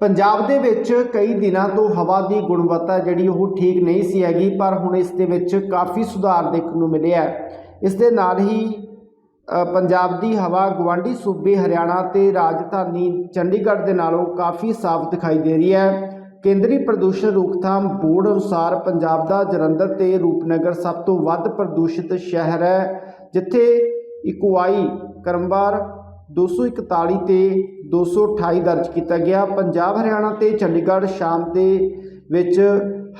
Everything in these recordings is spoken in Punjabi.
ਪੰਜਾਬ ਦੇ ਵਿੱਚ ਕਈ ਦਿਨਾਂ ਤੋਂ ਹਵਾ ਦੀ ਗੁਣਵੱਤਾ ਜਿਹੜੀ ਉਹ ਠੀਕ ਨਹੀਂ ਸੀ ਹੈਗੀ, ਪਰ ਹੁਣ ਇਸ ਦੇ ਵਿੱਚ ਕਾਫੀ ਸੁਧਾਰ ਦੇਖਣ ਨੂੰ ਮਿਲਿਆ ਇਸ ਦੇ ਨਾਲ ਹੀ ਪੰਜਾਬ ਦੀ ਹਵਾ ਗਵਾਂਢੀ ਸੂਬੇ ਹਰਿਆਣਾ ਤੇ ਰਾਜਧਾਨੀ ਚੰਡੀਗੜ੍ਹ ਦੇ ਨਾਲੋਂ ਕਾਫੀ ਸਾਫ਼ ਦਿਖਾਈ ਦੇ ਰਹੀ ਹੈ। ਕੇਂਦਰੀ ਪ੍ਰਦੂਸ਼ਣ ਰੋਕਥਾਮ ਬੋਰਡ ਅਨੁਸਾਰ ਪੰਜਾਬ ਦਾ ਜਲੰਧਰ ਤੇ ਰੂਪਨਗਰ ਸਭ ਤੋਂ ਵੱਧ ਪ੍ਰਦੂਸ਼ਿਤ ਸ਼ਹਿਰ ਹੈ, ਜਿੱਥੇ ਇਕੁਆਈ ਕਰਮਵਾਰ 241 ਤੇ 228 ਦਰਜ ਕੀਤਾ ਗਿਆ। ਪੰਜਾਬ, ਹਰਿਆਣਾ ਤੇ ਚੰਡੀਗੜ੍ਹ ਸ਼ਾਮ ਦੇ ਵਿੱਚ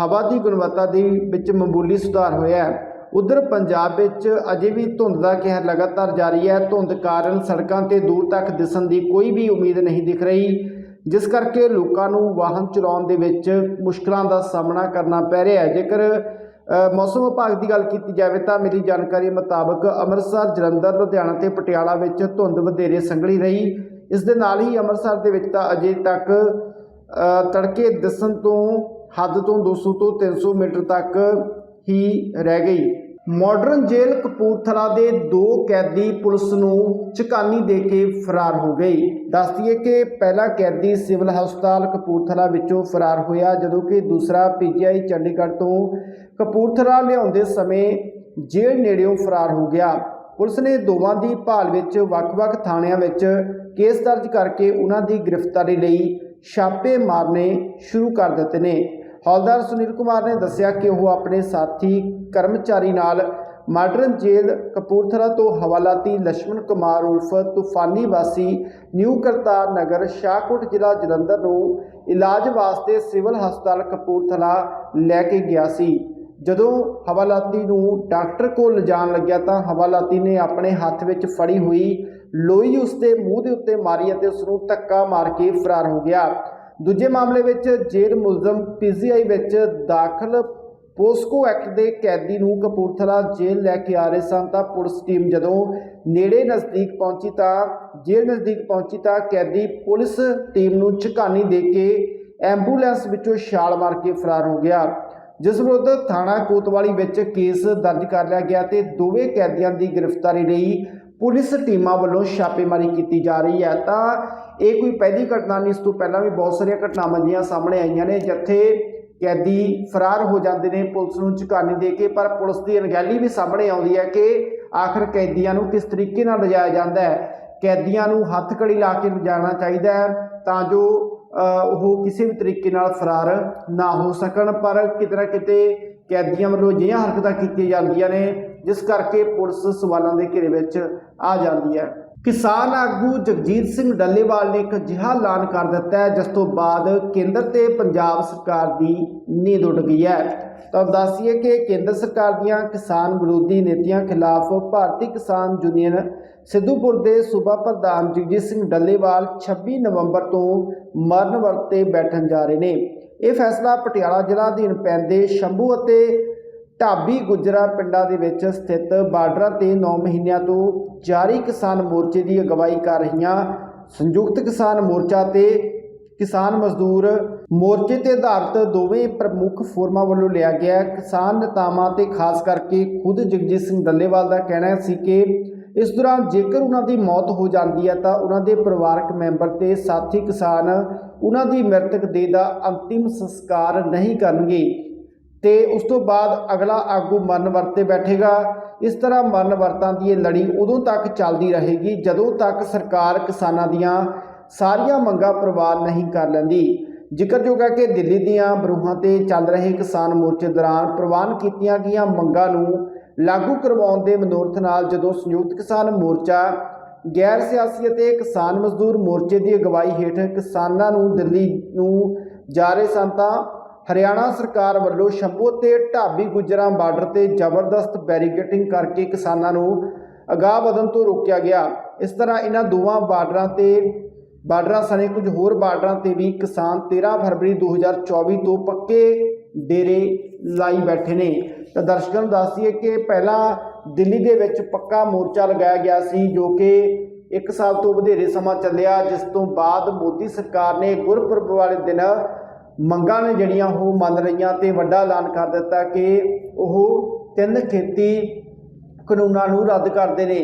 ਹਵਾ ਦੀ ਗੁਣਵੱਤਾ ਦੇ ਵਿੱਚ ਮਾਮੂਲੀ ਸੁਧਾਰ ਹੋਇਆ ਹੈ। ਉਧਰ ਪੰਜਾਬ ਵਿੱਚ ਅਜੇ ਵੀ ਧੁੰਦ ਦਾ ਕਹਿਰ ਲਗਾਤਾਰ ਜਾਰੀ ਹੈ। ਧੁੰਦ ਕਾਰਨ ਸੜਕਾਂ ਤੇ ਦੂਰ ਤੱਕ ਦਿਸਣ ਦੀ ਕੋਈ ਵੀ ਉਮੀਦ ਨਹੀਂ ਦਿਖ ਰਹੀ, ਜਿਸ ਕਰਕੇ ਲੋਕਾਂ ਨੂੰ ਵਾਹਨ ਚਲਾਉਣ ਦੇ ਵਿੱਚ ਮੁਸ਼ਕਲਾਂ ਦਾ ਸਾਹਮਣਾ ਕਰਨਾ ਪੈ ਰਿਹਾ ਹੈ। ਜੇਕਰ ਮੌਸਮ ਵਿਭਾਗ ਦੀ ਗੱਲ ਕੀਤੀ ਜਾਵੇ ਤਾਂ ਮੇਰੀ ਜਾਣਕਾਰੀ ਮੁਤਾਬਕ ਅੰਮ੍ਰਿਤਸਰ, ਜਲੰਧਰ, ਲੁਧਿਆਣਾ ਤੇ ਪਟਿਆਲਾ ਵਿੱਚ ਧੁੰਦ ਵਧੇਰੇ ਸੰਘਣੀ ਰਹੀ। ਇਸ ਦੇ ਨਾਲ ਹੀ ਅੰਮ੍ਰਿਤਸਰ ਦੇ ਵਿੱਚ ਤਾਂ ਅਜੇ ਤੱਕ ਤੜਕੇ ਦਿਸਣ ਤੋਂ ਹੱਦ ਤੋਂ 200 ਤੋਂ 300 ਮੀਟਰ ਤੱਕ ਹੀ ਰਹਿ ਗਈ। ਮਾਡਰਨ ਜੇਲ੍ਹ ਕਪੂਰਥਲਾ ਦੇ ਦੋ ਕੈਦੀ ਪੁਲਿਸ ਨੂੰ ਚੁਕਾਨੀ ਦੇ ਕੇ ਫਰਾਰ ਹੋ ਗਈ ਦੱਸ ਦਈਏ ਕਿ ਪਹਿਲਾ ਕੈਦੀ ਸਿਵਲ ਹਸਪਤਾਲ ਕਪੂਰਥਲਾ ਵਿੱਚੋਂ ਫਰਾਰ ਹੋਇਆ, ਜਦੋਂ ਕਿ ਦੂਸਰਾ ਪੀਜੀਆਈ ਚੰਡੀਗੜ੍ਹ ਤੋਂ ਕਪੂਰਥਲਾ ਲਿਆਉਂਦੇ ਸਮੇਂ ਜੇਲ੍ਹ ਨੇੜਿਓਂ ਫਰਾਰ ਹੋ ਗਿਆ। ਪੁਲਿਸ ਨੇ ਦੋਵਾਂ ਦੀ ਭਾਲ ਵਿੱਚ ਵੱਖ-ਵੱਖ ਥਾਣਿਆਂ ਵਿੱਚ ਕੇਸ ਦਰਜ ਕਰਕੇ ਉਹਨਾਂ ਦੀ ਗ੍ਰਿਫਤਾਰੀ ਲਈ ਛਾਪੇ ਮਾਰਨੇ ਸ਼ੁਰੂ ਕਰ ਦਿੱਤੇ ਨੇ। ਹੌਲਦਾਰ ਸੁਨੀਲ ਕੁਮਾਰ ਨੇ ਦੱਸਿਆ ਕਿ ਉਹ ਆਪਣੇ ਸਾਥੀ, ਕਰਮਚਾਰੀ ਨਾਲ ਮਾਡਰਨ ਜੇਲ੍ਹ ਕਪੂਰਥਲਾ ਤੋਂ ਹਵਾਲਾਤੀ ਲక్ష్మణ ਕੁਮਾਰ ਉਲਫ ਤੂਫਾਨੀ ਵਾਸੀ ਨਿਊ ਕਰਤਾਰ ਨਗਰ, ਸ਼ਾਹਕੋਟ ਜ਼ਿਲ੍ਹਾ ਜਲੰਧਰ ਨੂੰ ਇਲਾਜ ਵਾਸਤੇ ਸਿਵਲ ਹਸਪਤਾਲ ਕਪੂਰਥਲਾ ਲੈ ਕੇ ਗਿਆ ਸੀ। ਜਦੋਂ ਹਵਾਲਾਤੀ ਨੂੰ ਡਾਕਟਰ ਕੋਲ ਲਿਜਾਣ ਲੱਗਿਆ ਤਾਂ ਹਵਾਲਾਤੀ ਨੇ ਆਪਣੇ ਹੱਥ ਵਿੱਚ ਫੜੀ ਹੋਈ ਲੋਹੀ ਉਸ ਦੇ ਮੂੰਹ ਦੇ ਉੱਤੇ ਮਾਰੀ ਅਤੇ ਉਸ ਨੂੰ ਧੱਕਾ ਮਾਰ ਕੇ ਫਰਾਰ ਹੋ ਗਿਆ। ਦੂਜੇ ਮਾਮਲੇ ਵਿੱਚ ਜੇਲ੍ਹ ਮੁਲਜ਼ਮ ਪੀਜੀਆਈ ਵਿੱਚ ਦਾਖਲ ਪੋਸਕੋ ਐਕਟ ਦੇ ਕੈਦੀ ਨੂੰ ਕਪੂਰਥਲਾ ਜੇਲ੍ਹ ਲੈ ਕੇ ਆ ਰਹੇ ਸਨ, ਤਾਂ ਪੁਲਿਸ ਟੀਮ ਜਦੋਂ ਨੇੜੇ ਨਜ਼ਦੀਕ ਪਹੁੰਚੀ ਤਾਂ, ਜੇਲ੍ਹ ਨਜ਼ਦੀਕ ਪਹੁੰਚੀ ਤਾਂ ਕੈਦੀ ਪੁਲਿਸ ਟੀਮ ਨੂੰ ਝਕਾਨੀ ਦੇ ਕੇ ਐਂਬੂਲੈਂਸ ਵਿੱਚੋਂ ਛਾਲ ਮਾਰ ਕੇ ਫਰਾਰ ਹੋ ਗਿਆ। ਜਿਸ ਵਿਰੁੱਧ ਥਾਣਾ ਕੋਤਵਾਲੀ ਵਿੱਚ ਕੇਸ ਦਰਜ ਕਰ ਲਿਆ ਗਿਆ ਤੇ ਦੋਵੇਂ ਕੈਦੀਆਂ ਦੀ ਗ੍ਰਿਫਤਾਰੀ ਲਈ ਪੁਲਿਸ ਟੀਮਾਂ ਵੱਲੋਂ ਛਾਪੇਮਾਰੀ ਕੀਤੀ ਜਾ ਰਹੀ ਹੈ। ਤਾਂ ਇਹ ਕੋਈ ਪਹਿਲੀ ਘਟਨਾ ਨਹੀਂ, ਇਸ ਤੋਂ ਪਹਿਲਾਂ ਵੀ ਬਹੁਤ ਸਾਰੀਆਂ ਘਟਨਾਵਾਂ ਜੀਆਂ ਸਾਹਮਣੇ ਆਈਆਂ ਨੇ, ਜਿੱਥੇ ਕੈਦੀ ਫਰਾਰ ਹੋ ਜਾਂਦੇ ਨੇ, ਪੁਲਿਸ ਨੂੰ ਝੁਕਾਨੀ ਦੇ ਕੇ, ਪਰ ਪੁਲਿਸ ਦੀ ਅਣਗਹਿਲੀ ਵੀ ਸਾਹਮਣੇ ਆਉਂਦੀ ਹੈ ਕਿ ਆਖਰ ਕੈਦੀਆਂ ਨੂੰ ਕਿਸ ਤਰੀਕੇ ਨਾਲ ਲਿਜਾਇਆ ਜਾਂਦਾ ਹੈ? ਕੈਦੀਆਂ ਨੂੰ ਹੱਥ ਕੜੀ ਲਾ ਕੇ ਲਿਜਾਣਾ ਚਾਹੀਦਾ ਹੈ ਤਾਂ ਜੋ ਉਹ ਕਿਸੇ ਵੀ ਤਰੀਕੇ ਨਾਲ ਫਰਾਰ ਨਾ ਹੋ ਸਕਣ, ਪਰ ਕਿਤੇ ਨਾ ਕਿਤੇ ਕੈਦੀਆਂ ਵੱਲੋਂ ਅਜਿਹੀਆਂ ਹਰਕਤਾਂ ਕੀਤੀਆਂ ਜਾਂਦੀਆਂ ਨੇ, ਜਿਸ ਕਰਕੇ ਪੁਲਿਸ ਸਵਾਲਾਂ ਦੇ ਘੇਰੇ ਵਿੱਚ ਆ ਜਾਂਦੀ ਹੈ। ਕਿਸਾਨ ਆਗੂ ਜਗਜੀਤ ਸਿੰਘ ਡੱਲੇਵਾਲ ਨੇ ਇੱਕ ਅਜਿਹਾ ਐਲਾਨ ਕਰ ਦਿੱਤਾ ਹੈ, ਜਿਸ ਤੋਂ ਬਾਅਦ ਕੇਂਦਰ ਤੇ ਪੰਜਾਬ ਸਰਕਾਰ ਦੀ ਨੀਂਦ ਉੱਡ ਗਈ ਹੈ। ਤਾਂ ਦੱਸੀਏ ਕਿ ਕੇਂਦਰ ਸਰਕਾਰ ਦੀਆਂ ਕਿਸਾਨ ਵਿਰੋਧੀ ਨੀਤੀਆਂ ਖਿਲਾਫ ਭਾਰਤੀ ਕਿਸਾਨ ਯੂਨੀਅਨ ਸਿੱਧੂਪੁਰ ਦੇ ਸੂਬਾ ਪ੍ਰਧਾਨ ਜਗਜੀਤ ਸਿੰਘ ਡੱਲੇਵਾਲ 26 ਨਵੰਬਰ ਤੋਂ ਮਰਨ ਵਰਤ ਤੇ ਬੈਠਣ ਜਾ ਰਹੇ ਨੇ। ਇਹ ਫੈਸਲਾ ਪਟਿਆਲਾ ਜ਼ਿਲ੍ਹਾ ਅਧੀਨ ਪੈਂਦੇ ਸ਼ੰਭੂ ਅਤੇ ਢਾਬੀ ਗੁਜਰਾ ਪਿੰਡਾਂ ਦੇ ਵਿੱਚ ਸਥਿਤ ਬਾਰਡਰਾਂ ਤੇ 9 ਮਹੀਨਿਆਂ ਤੋਂ ਜਾਰੀ ਕਿਸਾਨ ਮੋਰਚੇ ਦੀ ਅਗਵਾਈ ਕਰ ਰਹੀਆਂ ਸੰਯੁਕਤ ਕਿਸਾਨ ਮੋਰਚਾ ਤੇ ਕਿਸਾਨ ਮਜ਼ਦੂਰ ਮੋਰਚੇ ਤੇ ਆਧਾਰਿਤ ਦੋਵੇਂ ਪ੍ਰਮੁੱਖ ਫੋਰਮਾਂ ਵੱਲੋਂ ਲਿਆ ਗਿਆ ਕਿਸਾਨ ਨੇਤਾਵਾਂ ਤੇ ਖਾਸ ਕਰਕੇ ਖੁਦ ਜਗਜੀਤ ਸਿੰਘ ਡੱਲੇਵਾਲ ਦਾ ਕਹਿਣਾ ਸੀ ਕਿ ਇਸ ਦੌਰਾਨ ਜੇਕਰ ਉਹਨਾਂ ਦੀ ਮੌਤ ਹੋ ਜਾਂਦੀ ਹੈ ਤਾਂ ਉਹਨਾਂ ਦੇ ਪਰਿਵਾਰਕ ਮੈਂਬਰ ਤੇ ਸਾਥੀ ਕਿਸਾਨ ਉਹਨਾਂ ਦੀ ਮ੍ਰਿਤਕ ਦੇਹ ਦਾ ਅੰਤਿਮ ਸੰਸਕਾਰ ਨਹੀਂ ਕਰਨਗੇ। ਤੇ ਉਸ ਤੋਂ ਬਾਅਦ ਅਗਲਾ ਆਗੂ ਮਰਨ ਵਰਤੇ ਬੈਠੇਗਾ। ਇਸ ਤਰ੍ਹਾਂ ਮਰਨ ਵਰਤਾਂ ਦੀ ਇਹ ਲੜੀ ਉਦੋਂ ਤੱਕ ਚੱਲਦੀ ਰਹੇਗੀ ਜਦੋਂ ਤੱਕ ਸਰਕਾਰ ਕਿਸਾਨਾਂ ਦੀਆਂ ਸਾਰੀਆਂ ਮੰਗਾਂ ਪ੍ਰਵਾਨ ਨਹੀਂ ਕਰ ਲੈਂਦੀ। ਜ਼ਿਕਰਯੋਗ ਹੈ ਕਿ ਦਿੱਲੀ ਦੀਆਂ ਬਰੂਹਾਂ ਤੇ ਚੱਲ ਰਹੇ ਕਿਸਾਨ ਮੋਰਚੇ ਦੌਰਾਨ ਪ੍ਰਵਾਨ ਕੀਤੀਆਂ ਗਈਆਂ ਮੰਗਾਂ ਨੂੰ ਲਾਗੂ ਕਰਵਾਉਣ ਦੇ ਮਨੋਰਥ ਨਾਲ ਜਦੋਂ ਸੰਯੁਕਤ ਕਿਸਾਨ ਮੋਰਚਾ, ਗੈਰ ਸਿਆਸੀ ਅਤੇ ਕਿਸਾਨ ਮਜ਼ਦੂਰ ਮੋਰਚੇ ਦੀ ਅਗਵਾਈ ਹੇਠ ਕਿਸਾਨਾਂ ਨੂੰ ਦਿੱਲੀ ਨੂੰ ਜਾ ਰਹੇ ਸਨ ਤਾਂ ਹਰਿਆਣਾ ਸਰਕਾਰ ਵੱਲੋਂ ਸ਼ੰਭੂ ਤੇ ਢਾਬੀ ਗੁਜਰਾਂ ਬਾਰਡਰ ਤੇ ਜ਼ਬਰਦਸਤ ਬੈਰੀਕੇਟਿੰਗ ਕਰਕੇ ਕਿਸਾਨਾਂ ਨੂੰ ਅਗਾਹ ਵਧਣ ਤੋਂ ਰੋਕਿਆ ਗਿਆ। ਇਸ ਤਰ੍ਹਾਂ ਇਹਨਾਂ ਦੋਵਾਂ ਬਾਰਡਰਾਂ ਤੇ ਬਾਰਡਰਾਂ ਸਣੇ ਕੁਝ ਹੋਰ ਬਾਰਡਰਾਂ ਤੇ ਵੀ ਕਿਸਾਨ 13 ਫਰਵਰੀ 2024 ਤੋਂ ਪੱਕੇ ਡੇਰੇ ਲਾਈ ਬੈਠੇ ਨੇ। ਤਾਂ ਦਰਸ਼ਕਾਂ ਨੂੰ ਦੱਸ ਦਈਏ ਕਿ ਪਹਿਲਾਂ ਦਿੱਲੀ ਦੇ ਵਿੱਚ ਪੱਕਾ ਮੋਰਚਾ ਲਗਾਇਆ ਗਿਆ ਸੀ ਜੋ ਕਿ ਇੱਕ ਸਾਲ ਤੋਂ ਵਧੇਰੇ ਸਮਾਂ ਚੱਲਿਆ, ਜਿਸ ਤੋਂ ਬਾਅਦ ਮੋਦੀ ਸਰਕਾਰ ਨੇ ਗੁਰਪੁਰਬ ਵਾਲੇ ਦਿਨ ਮੰਗਾਂ ਨੇ ਜਿਹੜੀਆਂ ਉਹ ਮੰਨ ਰਹੀਆਂ ਤੇ ਵੱਡਾ ਐਲਾਨ ਕਰ ਦਿੱਤਾ ਕਿ ਉਹ ਤਿੰਨ ਖੇਤੀ ਕਾਨੂੰਨਾਂ ਨੂੰ ਰੱਦ ਕਰਦੇ ਨੇ,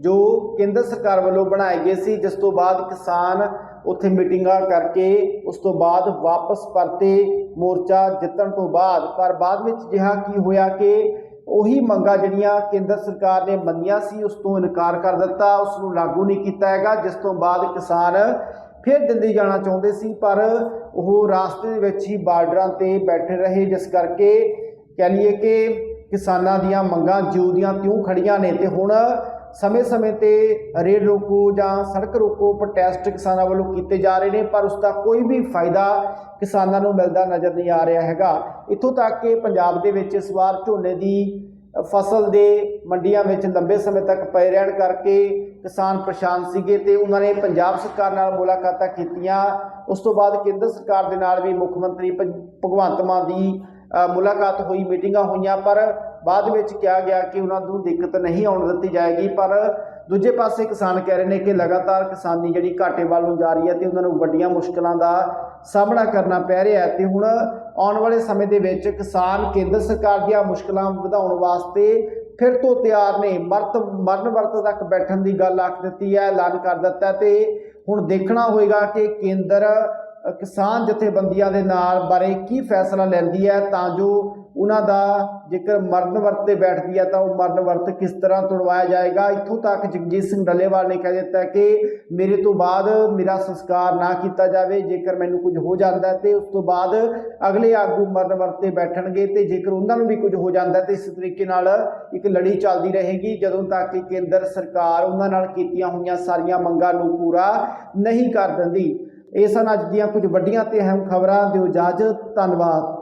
ਜੋ ਕੇਂਦਰ ਸਰਕਾਰ ਵੱਲੋਂ ਬਣਾਏ ਗਏ ਸੀ, ਜਿਸ ਤੋਂ ਬਾਅਦ ਕਿਸਾਨ ਉੱਥੇ ਮੀਟਿੰਗਾਂ ਕਰਕੇ ਉਸ ਤੋਂ ਬਾਅਦ ਵਾਪਸ ਪਰਤੇ ਮੋਰਚਾ ਜਿੱਤਣ ਤੋਂ ਬਾਅਦ, ਪਰ ਬਾਅਦ ਵਿੱਚ ਜਿਹਾ ਕੀ ਹੋਇਆ ਕਿ ਉਹੀ ਮੰਗਾਂ ਜਿਹੜੀਆਂ ਕੇਂਦਰ ਸਰਕਾਰ ਨੇ ਮੰਨੀਆਂ ਸੀ, ਉਸ ਤੋਂ ਇਨਕਾਰ ਕਰ ਦਿੱਤਾ, ਉਸ ਨੂੰ ਲਾਗੂ ਨਹੀਂ ਕੀਤਾ ਹੈਗਾ, ਜਿਸ ਤੋਂ ਬਾਅਦ ਕਿਸਾਨ ਫਿਰ ਦਿੱਲੀ ਜਾਣਾ ਚਾਹੁੰਦੇ ਸੀ, ਪਰ ਉਹ ਰਾਸਤੇ ਦੇ ਵਿੱਚ ਹੀ ਬਾਰਡਰਾਂ ਤੇ ਬੈਠੇ ਰਹੇ, ਜਿਸ ਕਰਕੇ ਕਹਿ ਲਈਏ ਕਿ ਕਿਸਾਨਾਂ ਦੀਆਂ ਮੰਗਾਂ ਜਿਉਂ ਦੀਆਂ ਤਿਉਂ ਖੜੀਆਂ ਨੇ ਤੇ ਹੁਣ ਸਮੇਂ-ਸਮੇਂ ਤੇ ਰੇਲ ਰੋਕੋ ਜਾਂ ਸੜਕ ਰੋਕੋ ਪ੍ਰੋਟੈਸਟ ਕਿਸਾਨਾਂ ਵੱਲੋਂ ਕੀਤੇ ਜਾ ਰਹੇ ਨੇ, ਪਰ ਉਸ ਦਾ ਕੋਈ ਵੀ ਫਾਇਦਾ ਕਿਸਾਨਾਂ ਨੂੰ ਮਿਲਦਾ ਨਜ਼ਰ ਨਹੀਂ ਆ ਰਿਹਾ ਹੈਗਾ। ਇੱਥੋਂ ਤੱਕ ਕਿ ਪੰਜਾਬ ਦੇ ਵਿੱਚ ਇਸ ਵਾਰ ਝੋਨੇ ਦੀ ਫਸਲ ਦੇ ਮੰਡੀਆਂ ਵਿੱਚ ਲੰਬੇ ਸਮੇਂ ਤੱਕ ਪਏ ਰਹਿਣ ਕਰਕੇ ਕਿਸਾਨ ਪਰੇਸ਼ਾਨ ਸੀਗੇ ਤੇ ਉਹਨਾਂ ਨੇ ਪੰਜਾਬ ਸਰਕਾਰ ਨਾਲ ਮੁਲਾਕਾਤਾਂ ਕੀਤੀਆਂ। ਉਸ ਤੋਂ ਬਾਅਦ ਕੇਂਦਰ ਸਰਕਾਰ ਦੇ ਨਾਲ ਵੀ ਮੁੱਖ ਮੰਤਰੀ ਭਗ- ਭਗਵੰਤ ਮਾਨ ਦੀ ਮੁਲਾਕਾਤ ਹੋਈ, ਮੀਟਿੰਗਾਂ ਹੋਈਆਂ, ਪਰ ਬਾਅਦ ਵਿੱਚ ਕਿਹਾ ਗਿਆ ਕਿ ਉਹਨਾਂ ਨੂੰ ਦਿੱਕਤ ਨਹੀਂ ਆਉਣ ਦਿੱਤੀ ਜਾਏਗੀ। ਪਰ ਦੂਜੇ ਪਾਸੇ ਕਿਸਾਨ ਕਹਿ ਰਹੇ ਨੇ ਕਿ ਲਗਾਤਾਰ ਕਿਸਾਨੀ ਜਿਹੜੀ ਘਾਟੇ ਵੱਲ ਨੂੰ ਜਾ ਰਹੀ ਹੈ ਤੇ ਉਹਨਾਂ ਨੂੰ ਵੱਡੀਆਂ ਮੁਸ਼ਕਲਾਂ ਦਾ ਸਾਹਮਣਾ ਕਰਨਾ ਪੈ ਰਿਹਾ ਹੈ। ਤੇ ਹੁਣ ਆਉਣ ਵਾਲੇ ਸਮੇਂ ਦੇ ਵਿੱਚ ਕਿਸਾਨ ਕੇਂਦਰ ਸਰਕਾਰ ਦੀਆਂ ਮੁਸ਼ਕਲਾਂ ਵਧਾਉਣ ਵਾਸਤੇ ਫਿਰ ਤੋਂ ਤਿਆਰ ਨੇ। ਮਰਤ, ਮਰਨ ਵਰਤ ਤੱਕ ਬੈਠਣ ਦੀ ਗੱਲ ਆਖ ਦਿੱਤੀ ਹੈ, ਐਲਾਨ ਕਰ ਦਿੱਤਾ ਹੈ। ਤੇ ਹੁਣ ਦੇਖਣਾ ਹੋਏਗਾ ਕਿ ਕੇਂਦਰ ਕਿਸਾਨ ਜਥੇਬੰਦੀਆਂ ਦੇ ਨਾਲ ਬਾਰੇ ਕੀ ਫੈਸਲਾ ਲੈਂਦੀ ਹੈ ਤਾਂ ਜੋ ਉਹਨਾਂ ਦਾ ਜੇਕਰ ਮਰਨ ਵਰਤ ਤੇ ਬੈਠਦੀ ਹੈ ਤਾਂ ਉਹ ਮਰਨ ਵਰਤ ਕਿਸ ਤਰ੍ਹਾਂ ਤੁੜਵਾਇਆ ਜਾਏਗਾ? ਇੱਥੋਂ ਤੱਕ ਜਗਜੀਤ ਸਿੰਘ ਡੱਲੇਵਾਲ ਨੇ ਕਹਿ ਦਿੱਤਾ ਕਿ ਮੇਰੇ ਤੋਂ ਬਾਅਦ ਮੇਰਾ ਸੰਸਕਾਰ ਨਾ ਕੀਤਾ ਜਾਵੇ, ਜੇਕਰ ਮੈਨੂੰ ਕੁਝ ਹੋ ਜਾਂਦਾ ਹੈ ਤੇ ਉਸ ਤੋਂ ਬਾਅਦ ਅਗਲੇ ਆਗੂ ਮਰਨ ਵਰਤ ਤੇ ਬੈਠਣਗੇ ਤੇ ਜੇਕਰ ਉਹਨਾਂ ਨੂੰ ਵੀ ਕੁਝ ਹੋ ਜਾਂਦਾ ਹੈ ਤੇ ਇਸ ਤਰੀਕੇ ਨਾਲ ਇੱਕ ਲੜੀ ਚੱਲਦੀ ਰਹੇਗੀ। ਜਦੋਂ ਤੱਕ ਕਿ ਕੇਂਦਰ ਸਰਕਾਰ ਉਹਨਾਂ ਨਾਲ ਕੀਤੀਆਂ ਹੋਈਆਂ ਸਾਰੀਆਂ ਮੰਗਾਂ ਨੂੰ ਪੂਰਾ ਨਹੀਂ ਕਰ ਦਿੰਦੀ। ਇਹ ਸਨ ਅੱਜ ਦੀਆਂ ਕੁਝ ਵੱਡੀਆਂ ਤੇ ਅਹਿਮ ਖਬਰਾਂ। ਦਿਓ ਇਜਾਜ਼ਤ। ਧੰਨਵਾਦ।